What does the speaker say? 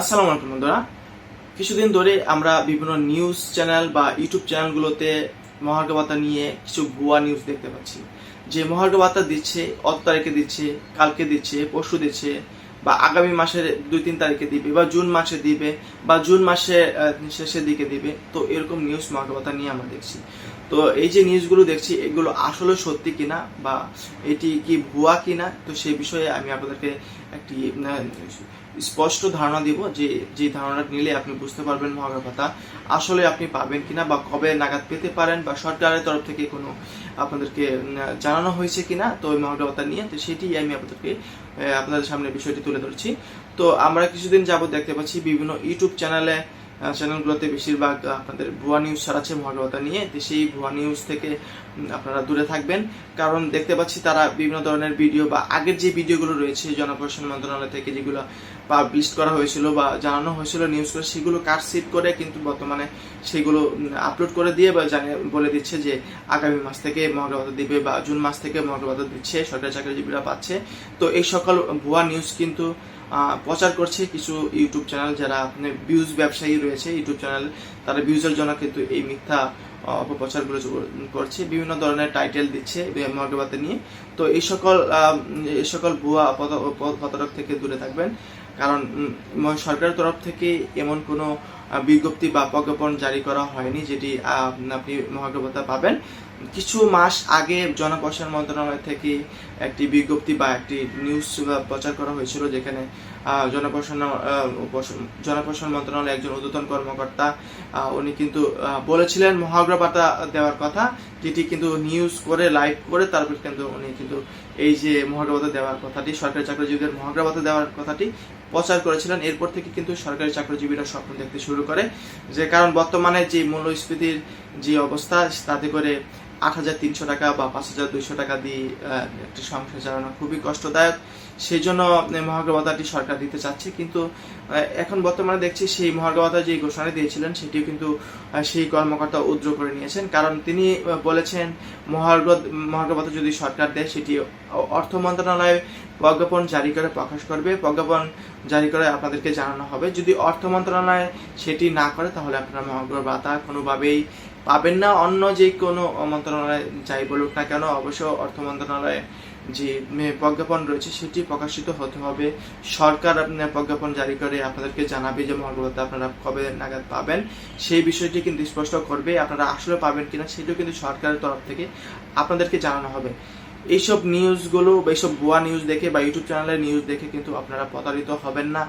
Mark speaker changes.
Speaker 1: আসসালামু আলাইকুম বন্ধুরা। কিছুদিন ধরে আমরা বিভিন্ন নিউজ চ্যানেল বা ইউটিউব চ্যানেলগুলোতে মহার্ঘ ভাতা নিয়ে কিছু ভুয়া নিউজ দেখতে পাচ্ছি। যে মহার্ঘ ভাতা দিচ্ছে, অত তারিখে দিচ্ছে, কালকে দিচ্ছে, পরশু দিচ্ছে, বা আগামী মাসের দুই তিন তারিখে দিবে, বা জুন মাসে দিবে, বা জুন মাসে শেষের দিকে দিবে, তো এরকম নিউজ মহার্ঘ ভাতা নিয়ে আমরা দেখছি। তো এই যে নিউজগুলো দেখছি, এগুলো আসলে সত্যি কিনা বা এটি কি ভুয়া কিনা, তো সেই বিষয়ে আমি আপনাদেরকে একটি স্পষ্ট ধারণা দিব যে যে ধারণাটা নিলে আপনি বুঝতে পারবেন মহার্ঘ ভাতা আসলে আপনি পাবেন কিনা বা কবে নাগাদ পেতে পারেন বা সরকারের তরফ থেকে কোনো আপনাদেরকে জানানো হয়েছে কিনা, তো ওই মহার্ঘ ভাতা নিয়ে, তো সেটি আমি আপনাদেরকে আপনাদের সামনে বিষয়টি তুলে ধরছি। তো আমরা কিছুদিন যাবত দেখতে পাচ্ছি বিভিন্ন ইউটিউব চ্যানেলে চ্যানেলগুলোতে বেশিরভাগ আপনাদের ভুয়া নিউজ ছড়াচ্ছে মহার্ঘ ভাতা নিয়ে সেই ভুয়া নিউজ থেকে আপনারা দূরে থাকবেন। কারণ দেখতে পাচ্ছি তারা বিভিন্ন ধরনের ভিডিও বা আগের যে ভিডিওগুলো রয়েছে, জনপ্রশাসন মন্ত্রণালয় থেকে যেগুলো পাবলিশ করা হয়েছিল বা জানানো হয়েছিল নিউজ করে সেগুলো কাটসিট করে কিন্তু বর্তমানে সেগুলো আপলোড করে দিয়ে বা জানিয়ে, বলে দিচ্ছে যে আগামী মাস থেকে মহার্ঘ ভাতা দিবে বা জুন মাস থেকে মহার্ঘ ভাতা দিচ্ছে, সরকারি চাকরিজীবীরা পাচ্ছে। তো এই সকল ভুয়া নিউজ কিন্তু প্রচার করছে কিছু ইউটিউব চ্যানেল যারা আপনি ভিউজ ব্যবসায়ী রয়েছে, ইউটিউব চ্যানেল, তারা ভিউজের জন্য কিন্তু এই মিথ্যা অপপ্রচারগুলো করছে। বিভিন্ন ধরনের টাইটেল দিচ্ছে মহার্ঘ নিয়ে। তো এই সকল এই সকল ভুয়া প্রতারক থেকে দূরে থাকবেন। কারণ সরকারের তরফ থেকে এমন কোনো বিজ্ঞপ্তি বা প্রজ্ঞাপন জারি করা হয়নি, যেটি আপনি মহার্ঘ ভাতা পাবেন। কিছু মাস আগে জনপ্রশাসন মন্ত্রণালয় থেকে একটি বিজ্ঞপ্তি বা একটি নিউজ প্রচার করা হয়েছিল, যেখানে জনপ্রশাসন মন্ত্রণালয়ের একজন ঊর্ধ্বতন কর্মকর্তা উনি কিন্তু বলেছিলেন মহার্ঘ ভাতা দেওয়ার কথা, যেটি কিন্তু নিউজ করে লাইভ করে, তারপর কিন্তু উনি কিন্তু এই যে মহার্ঘ দেওয়ার কথাটি, সরকারি চাকরিজীবীদের মহার্ঘ ভাতা দেওয়ার কথাটি প্রচার করেছিলেন। এরপর থেকে কিন্তু সরকারি চাকরিজীবীরা স্বপ্ন দেখতে শুরু করে। যে কারণ বর্তমানে যে মূল্যস্ফীতির যে অবস্থা তাতে করে আট হাজার তিনশো টাকা বা পাঁচ হাজার দুইশো টাকা দিয়ে একটি সংসার চালানো খুবই কষ্টদায়ক। সেই জন্য মহার্ঘ ভাতাটি সরকার দিতে চাচ্ছে। কিন্তু এখন বর্তমানে দেখছি সেই মহার্ঘ ভাতা যে ঘোষণা দিয়েছিলেন, সেটিও কিন্তু সেই কর্মকর্তা উদ্র করে নিয়েছেন। কারণ তিনি বলেছেন, মহার্ঘ মহার্ঘ ভাতা যদি সরকার দেয়, সেটি অর্থ মন্ত্রণালয় প্রজ্ঞাপন জারি করে প্রকাশ করবে। প্রজ্ঞাপন জারি করে আপনাদেরকে জানানো হবে। যদি অর্থ মন্ত্রণালয় সেটি না করে, তাহলে আপনারা মহার্ঘ ভাতা কোনোভাবেই পাবেন না। অন্য যে কোনো মন্ত্রণালয় যাই বলুক না কেন, অবশ্য অর্থ মন্ত্রণালয়ে যে প্রজ্ঞাপন রয়েছে, সেটি প্রকাশিত হতে হবে। সরকার আপনার প্রজ্ঞাপন জারি করে আপনাদেরকে জানাবে যে মহার্ঘ আপনারা কবে নাগাদ পাবেন। সেই বিষয়টি কিন্তু স্পষ্ট করবে আপনারা আসলে পাবেন কিনা, সেটাও কিন্তু সরকারের তরফ থেকে আপনাদেরকে জানানো হবে। এইসব নিউজগুলো বা এইসব ভুয়া নিউজ দেখে বা ইউটিউব চ্যানেলের নিউজ দেখে কিন্তু আপনারা প্রতারিত হবেন না।